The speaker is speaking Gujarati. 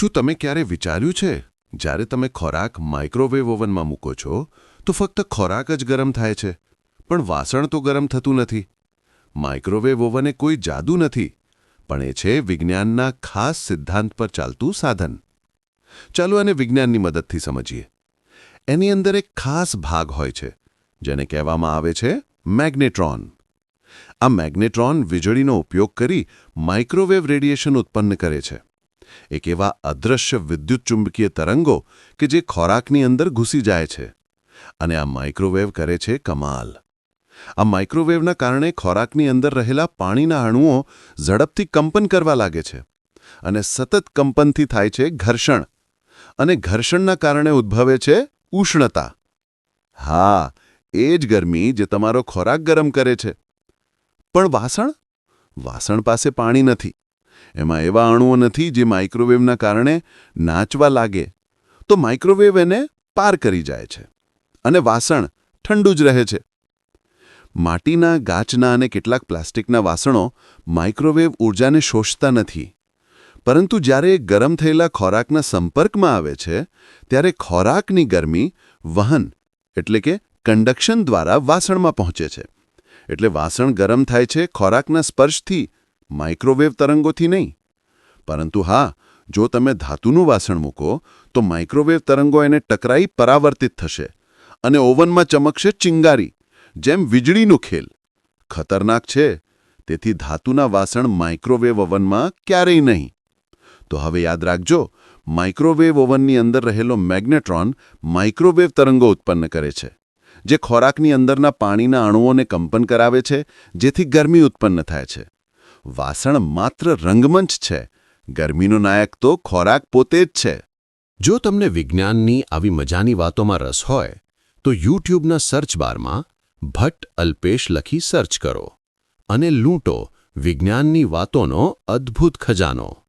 શું તમે ક્યારે વિચાર્યું છે? જ્યારે તમે ખોરાક માઇક્રોવેવ ઓવનમાં મૂકો છો, તો ફક્ત ખોરાક જ ગરમ થાય છે. પણ વાસણ તો ગરમ થતું નથી. માઇક્રોવેવ ઓવન એ કોઈ જાદુ નથી. પણ એ છે વિજ્ઞાનના ખાસ સિદ્ધાંત પર ચાલતું સાધન. ચાલો આને વિજ્ઞાનની મદદથી સમજીએ. એની અંદર એક ખાસ ભાગ હોય છે, જેને કહેવામાં આવે છે મેગ્નેટ્રોન. આ મેગ્નેટ્રોન વીજળીનો ઉપયોગ કરી માઇક્રોવેવ રેડિયેશન ઉત્પન્ન કરે છે. એક એવા અદૃશ્ય વિદ્યુતચુંબકીય તરંગો કે જે ખોરાકની અંદર ઘૂસી જાય છે. અને આ માઇક્રોવેવ કરે છે કમાલ. આ માઇક્રોવેવના કારણે ખોરાકની અંદર રહેલા પાણીના અણુઓ ઝડપથી કંપન કરવા લાગે છે અને સતત કંપનથી થાય છે ઘર્ષણ. અને ઘર્ષણના કારણે ઉદ્ભવે છે ઉષ્ણતા. હા, એ જ ગરમી જે તમારો ખોરાક ગરમ કરે છે. પણ વાસણ? વાસણ પાસે પાણી નથી. એમાં એવા અણુઓ નથી જે માઇક્રોવેવના કારણે નાચવા લાગે. તો માઇક્રોવેવ એને પાર કરી જાય છે અને વાસણ ઠંડુ જ રહે છે. માટીના, ગાચના અને કેટલાક પ્લાસ્ટિકના વાસણો માઇક્રોવેવ ઊર્જાને શોષતા નથી. પરંતુ જ્યારે ગરમ થયેલા ખોરાકના સંપર્કમાં આવે છે, ત્યારે ખોરાકની ગરમી વહન એટલે કે કંડક્શન દ્વારા વાસણમાં પહોંચે છે. એટલે વાસણ ગરમ થાય છે ખોરાકના સ્પર્શથી માઇક્રોવેવ તરંગોથી નહીં. પરંતુ હા, જો તમે ધાતુનું વાસણ મૂકો, તો માઇક્રોવેવ તરંગો એને ટકરાઈ પરાવર્તિત થશે અને ઓવનમાં ચમકશે ચિંગારી, જેમ વીજળીનું ખેલ. ખતરનાક છે, તેથી ધાતુના વાસણ માઇક્રોવેવ ઓવનમાં ક્યારેય નહીં. તો હવે યાદ રાખજો, માઇક્રોવેવ ઓવનની અંદર રહેલો મેગ્નેટ્રોન માઇક્રોવેવ તરંગો ઉત્પન્ન કરે છે, જે ખોરાકની અંદરના પાણીના અણુઓને કંપન કરાવે છે, જેથી ગરમી ઉત્પન્ન થાય છે. વાસણ માત્ર રંગમંચ છે. ગરમીનો નાયક તો ખોરાક પોતે જ છે. જો તમને વિજ્ઞાનની આવી મજાની વાતોમાં રસ હોય, તો યુટ્યુબના સર્ચ બારમાં ભટ્ટ અલ્પેશ લખી સર્ચ કરો અને લૂંટો વિજ્ઞાનની વાતોનો અદ્ભુત ખજાનો.